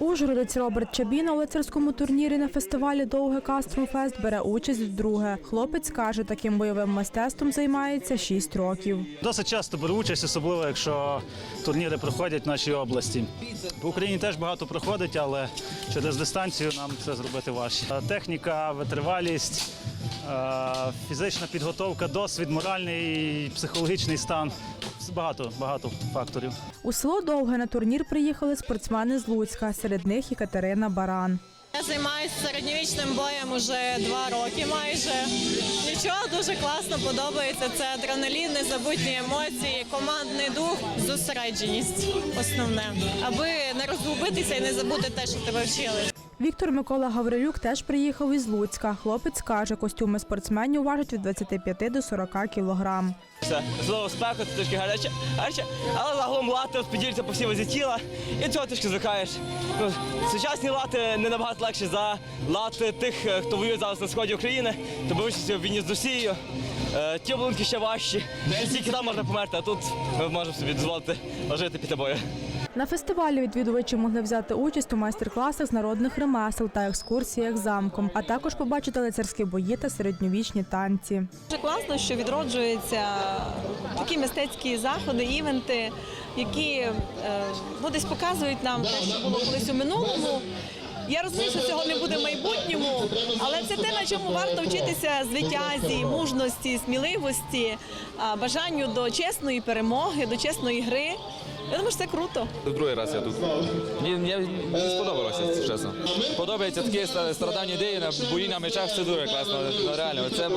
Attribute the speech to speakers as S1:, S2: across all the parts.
S1: Ужгородець Роберт Чабіна у лицарському турнірі на фестивалі Довге Каструмфест бере участь вдруге. Хлопець каже, таким бойовим мистецтвом займається 6 років.
S2: Досить часто беру участь, особливо якщо турніри проходять в нашій області. В Україні теж багато проходить, але через дистанцію нам це зробити важче. Е, Техніка, витривалість, е, фізична підготовка, досвід, моральний і психологічний стан. Багато, багато факторів.
S1: У село Довге на турнір приїхали спортсмени з Луцька. Серед них і Катерина Баран.
S3: Я займаюся середньовічним боєм уже два роки майже. Нічого дуже класно подобається. Це адреналін, незабутні емоції, командний дух, зосередженість основне, аби не розгубитися і не забути те, що тебе вчили.
S1: Віктор Микола Гаврилюк теж приїхав із Луцька. Хлопець каже, костюми спортсменів важать від 25 до 40 кілограм.
S4: Слово спеку, це трішки гаряче, гаряче, але загалом лати розподіляться по всій вазі тіла і цього трішки звикаєш. Ну, сучасні лати не набагато легші за лати тих, е, хто воює зараз на сході України, хто бере участь у війні з Росією. Е, Ті оболонки ще важчі. Тільки там можна померти, а тут ми можемо собі дозволити жити після бою.
S1: На фестивалі відвідувачі могли взяти участь у майстер-класах з народних ремесел та екскурсіях замком, а також побачити лицарські бої та середньовічні танці.
S5: Дуже класно, що відроджуються такі мистецькі заходи, івенти, які е, ну, десь показують нам те, що було колись у минулому. Я розумію, що цього не буде в майбутньому, але це те, на чому варто вчитися звитязі, мужності, сміливості, бажанню до чесної перемоги, до чесної гри. Я думаю, що це круто.
S6: Другий раз я тут. Мені, мені, сподобалося, чесно. Подобається такі страдання ідеї на бої на мечах, це дуже класно. Ну, Реально, це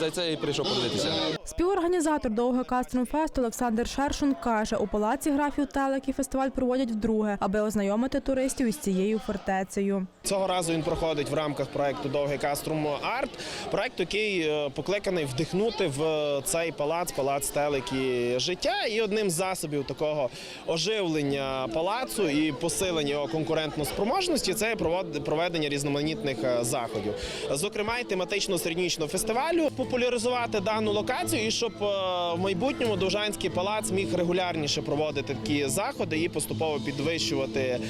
S6: за, це і прийшов подивитися.
S1: Співорганізатор довго Каструмфест Олександр Шершун каже, у палаці графів Телекі фестиваль проводять вдруге, аби ознайомити туристів із цією фортецею.
S7: Цього разу він проходить в рамках проекту Довгий Каструм Арт. Проект, який е, покликаний вдихнути в цей палац, палац Телекі життя. І одним з засобів такого оживлення палацу і посилення його конкурентної спроможності це проведення різноманітних е, заходів. Зокрема, і тематичного середньовічного фестивалю популяризувати дану локацію і щоб е, в майбутньому Довжанський палац міг регулярніше проводити такі заходи і поступово підвищувати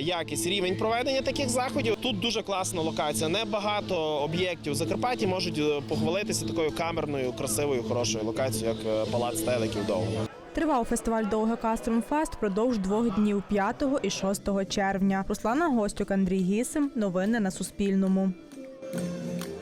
S7: якість рівень проведення таких заходів. Тут дуже класна локація. Небагато об'єктів в Закарпатті можуть е, похвалитися такою камерною, красивою, хорошою локацією, як е, палац Телеків Довго.
S1: Тривав фестиваль Довге Каструмфест впродовж двох днів 5 і 6 червня. Руслана Гостюк, Андрій Гісим. Новини на Суспільному.